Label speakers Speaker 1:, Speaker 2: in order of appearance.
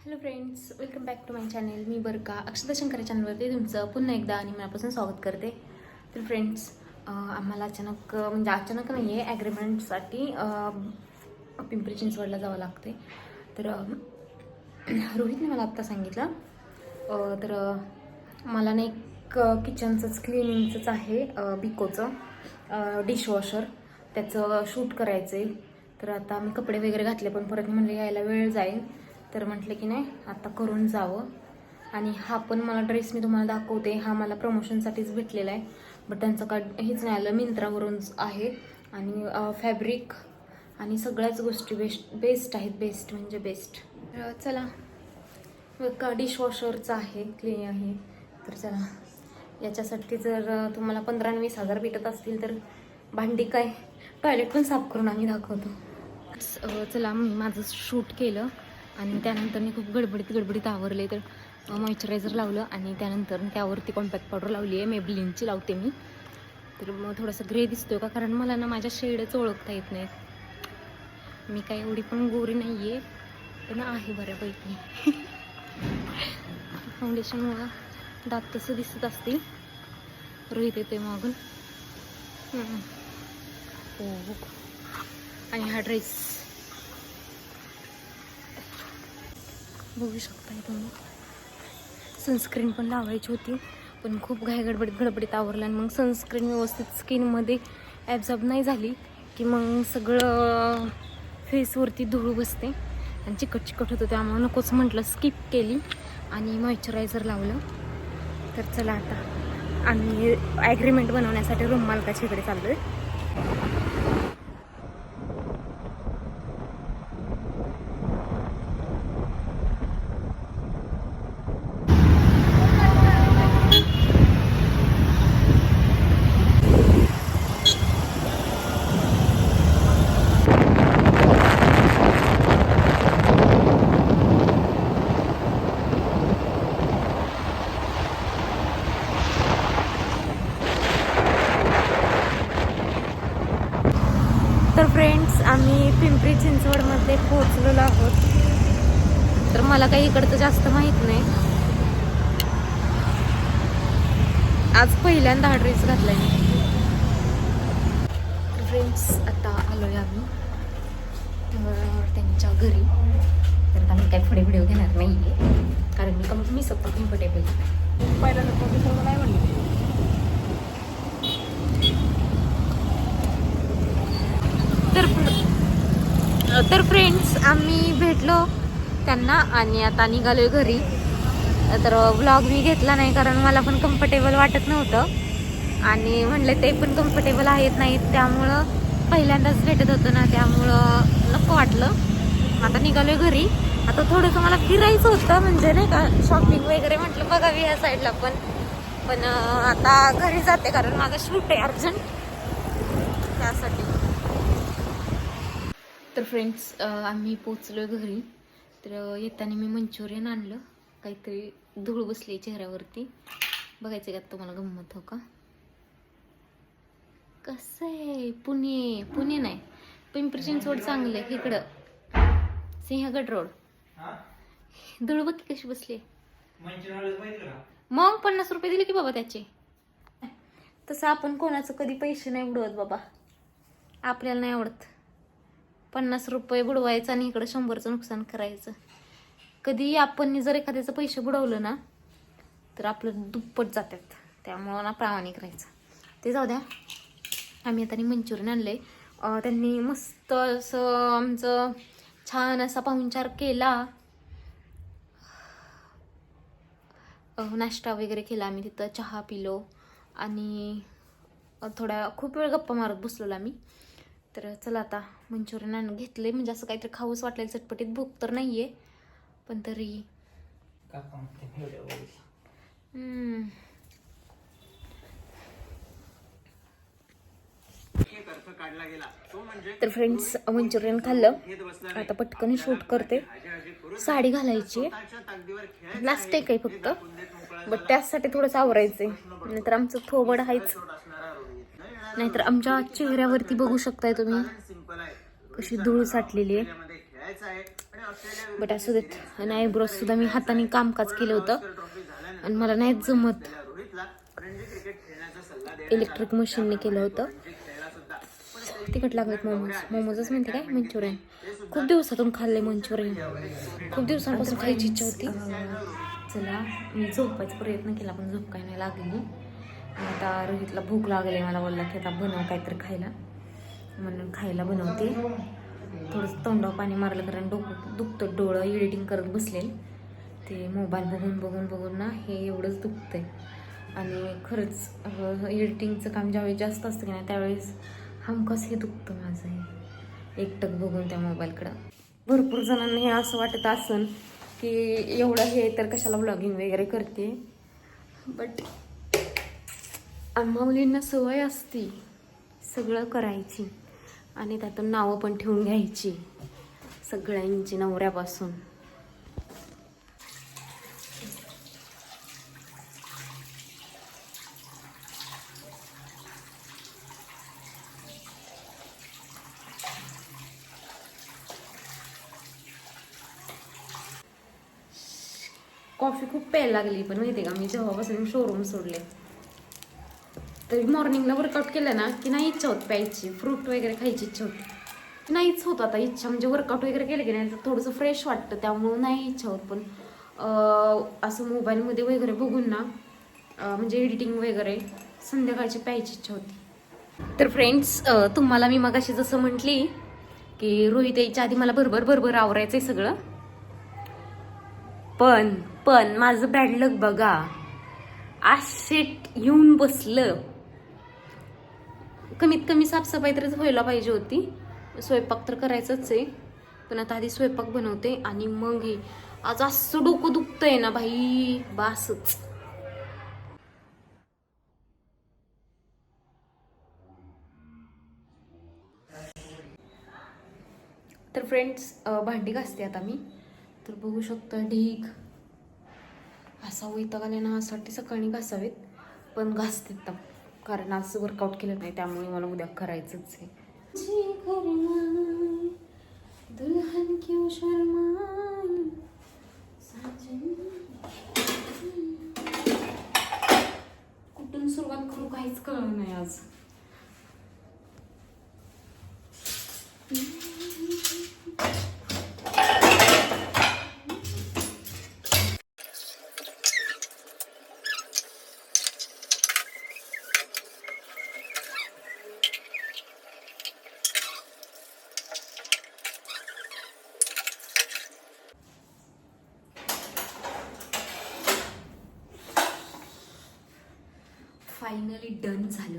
Speaker 1: Hello friends welcome back to my channel मी बरं का अक्षता शंकर चॅनलवरती तुमचं पुन्हा एकदा आणि मनापासून स्वागत करते. तर फ्रेंड्स आम्हाला अचानक म्हणजे अचानक नाही आहे ॲग्रीमेंटसाठी पिंपरी चिंचवडला जावं लागते तर रोहितने मला आत्ता सांगितलं तर मला ना एक किचनचंच क्लिनिंगचंच आहे बिकोचं डिशवॉशर त्याचं शूट करायचं आहे तर आता मी कपडे वगैरे घातले पण परत म्हणले यायला वेळ जाईल. तर म्हटलं की नाही आता करून जावं. आणि हा पण मला ड्रेस मी तुम्हाला दाखवते. हा मला प्रमोशनसाठीच भेटलेला आहे. बट त्यांचं का हेच नाही आलं. मिंत्रावरून आहे. आणि फॅब्रिक आणि सगळ्याच गोष्टी बेस्ट बेस्ट आहेत. बेस्ट म्हणजे बेस्ट चला. का डिशवॉशरचं आहे. क्लीन आहे. तर चला. याच्यासाठी जर तुम्हाला पंधरा वीस हजार भेटत असतील तर भांडी काय? टॉयलेट पण साफ करून आम्ही दाखवतो. चला. मी माझं शूट केलं. आणि त्यानंतर मी खूप गडबडीत गडबडीत आवरले. तर मॉइश्चरायझर लावलं आणि त्यानंतर त्यावरती कॉम्पॅक्ट पावडर लावली आहे. मेबलिनची लावते मी. तर मग थोडंसं ग्रे दिसतो का? कारण मला ना माझ्या शेडच ओळखता येत नाही मी काही एवढी पण गोरी नाही आहे पण आहे बऱ्यापैकी. फाउंडेशनमुळं दात तसं दिसत असतील. रोहित येते मागून. हो. आणि हा ड्रेस बघू शकताय तुम्ही सनस्क्रीन पण लावायची होती पण खूप घाय गडबडीत गडबडीत आवरलं आणि मग सनस्क्रीन व्यवस्थित स्किनमध्ये ॲब्झॉर्ब नाही झाली की मग सगळं फेसवरती धूळ बसते आणि चिकट चिकट होतं. त्यामुळे नकोच म्हटलं स्किप केली आणि मॉइश्चरायझर लावलं. तर चला आता आम्ही ॲग्रीमेंट बनवण्यासाठी रूम मालकाच्या इकडे चाललो आहे फ्रेंड्स आम्ही पिंपरी चिंचवडमध्ये पोहोचलेलो आहोत. तर मला काही इकडचं जास्त माहीत नाही. आज पहिल्यांदा हा ड्रेस घातलाय मी. फ्रेंड्स आता आलोय आम्ही. अं, त्यांच्या घरी. तर आम्ही काही पुढे व्हिडिओ घेणार नाही आहे कारण मी कम मी स्वतः कम्फर्टेबल पहिल्यांदा नाही म्हणलं तर तर फ्रेंड्स आम्ही भेटलो त्यांना आणि आता निघालोय घरी. तर व्लॉग मी घेतला नाही कारण मला पण कम्फर्टेबल वाटत नव्हतं. आणि म्हणले ते पण कम्फर्टेबल आहेत नाहीत त्यामुळं पहिल्यांदाच भेटत होतं ना त्यामुळं नको वाटलं. आता निघालोय घरी. आता थोडंसं मला फिरायचं होतं म्हणजे नाही का शॉपिंग वगैरे म्हटलं बघावी ह्या साईडला पण. पण आता घरी जाते कारण माझं शूट आहे अर्जंट. त्यासाठी. तर फ्रेंड्स आम्ही पोचलो घरी. तर येताना मी मंचुरियन आणलं. काहीतरी धूळ बसली चेहऱ्यावरती. बघायचं का तुम्हाला गंमत हो का? कसं आहे? पुणे पुणे नाही. पिंपरी चिंचवड चांगलं आहे इकडं. सिंहगड रोड. धूळ बघ कशी बसली मग पन्नास रुपये दिले की बाबा त्याचे. तसं आपण कोणाचं कधी पैसे नाही बुडवत बाबा. आपल्याला नाही आवडत. पन्नास रुपये बुडवायचं आणि इकडं शंभरचं नुकसान करायचं. कधी आपण जर एखाद्याचं पैसे बुडवलं ना तर आपलं दुप्पट जातात. त्यामुळं ना प्रामाणिक राहायचं. ते जाऊ द्या. आम्ही आता मंचुरियन आणले त्यांनी मस्त असं आमचं छान असा पाहुणचार केला. नाश्ता वगैरे केला आम्ही तिथं. चहा पिलो. आणि थोड्या खूप वेळ गप्पा मारत बसलेलो आम्ही. तर चला आता मंचुरियन आण घेतले. म्हणजे असं काहीतरी खाऊच वाटलेलं चटपटीत भूक तर नाही आहे पण तरी. तर फ्रेंड्स मंचुरियन खाल्लं. आता पटकन शूट करते. साडी घालायची लास्ट एक आहे फक्त. बट त्यासाठी थोडंसं आवरायचंय. नाहीतर आमचं थोबड आहेच. नाहीतर आमच्या चेहऱ्यावरती बघू शकताय तुम्ही. कशी धूळ साठलेली आहे. बट असू देत आणि आयब्रोज सुद्धा मी हाताने कामकाज केलं होतं. आणि मला नाही जमत. इलेक्ट्रिक मशीनने केलं होतं. तिकट लागत मोमोज. मोमोजच म्हणते काय? मंचुरियन. खूप दिवसातून खाल्ले मंचुरियन. खूप दिवसांपासून खायची इच्छा होती. चला मी झोपायचा प्रयत्न केला पण झोप काय नाही लागली. आता रोहितला भूक लागली मला बोलला की आता बनव काहीतरी खायला. म्हणून खायला बनवते. थोडंसं तोंडावर पाणी मारलं कारण डोकं दुखतं डोळं एडिटिंग करत बसलेल. ते मोबाईल बघून बघून बघून ना हे एवढंच दुखतं आहे आणि खरंच एडिटिंगचं काम ज्यावेळेस जास्त असतं की नाही त्यावेळेस हमकस हे दुखतं माझं. हे एकटक बघून त्या मोबाईलकडं. भरपूर जणांना हे असं वाटत असन की एवढं हे तर कशाला ब्लॉगिंग वगैरे करते. बट आम्हा मुलींना सवय असती सगळं करायची आणि त्यातून नावं पण ठेवून घ्यायची सगळ्यांची नवऱ्यापासून. कॉफी खूप प्यायला लागली पण माहिती का मी जेव्हापासून शोरूम सोडले. तर मॉर्निंगला वर्कआउट केलं ना की नाही इच्छा होत प्यायची फ्रूट वगैरे खायची इच्छा होती. नाहीच होत आता इच्छा म्हणजे वर्कआउट वगैरे केलं की नाही तर थोडंसं फ्रेश वाटतं त्यामुळं नाही इच्छा होत. पण असं मोबाईलमध्ये वगैरे बघून ना म्हणजे एडिटिंग वगैरे संध्याकाळची प्यायची इच्छा होती. तर फ्रेंड्स तुम्हाला मी मगाशी जसं म्हटली की रोहित यायच्या आधी मला भरभर भरभर आवरायचं आहे सगळं. पण पण माझं बॅड लक बघा. आज सेट येऊन बसलं. कमीत कमी साफसफाई तरच व्हायला पाहिजे होती. स्वयंपाक तर करायचंच आहे. पण आता आधी स्वयंपाक बनवते आणि मग हे आज असं डोकं दुखतंय ना भाई बासच तर फ्रेंड्स भांडी घासते आता मी. तर बघू शकता ढीग. असा वैताग आले ना यासाठी सकाळी घासावेत. पण घासते आता. कारण आज वर्कआउट केलं नाही त्यामुळे मला उद्या करायचंच आहे. फायनली डन झालं.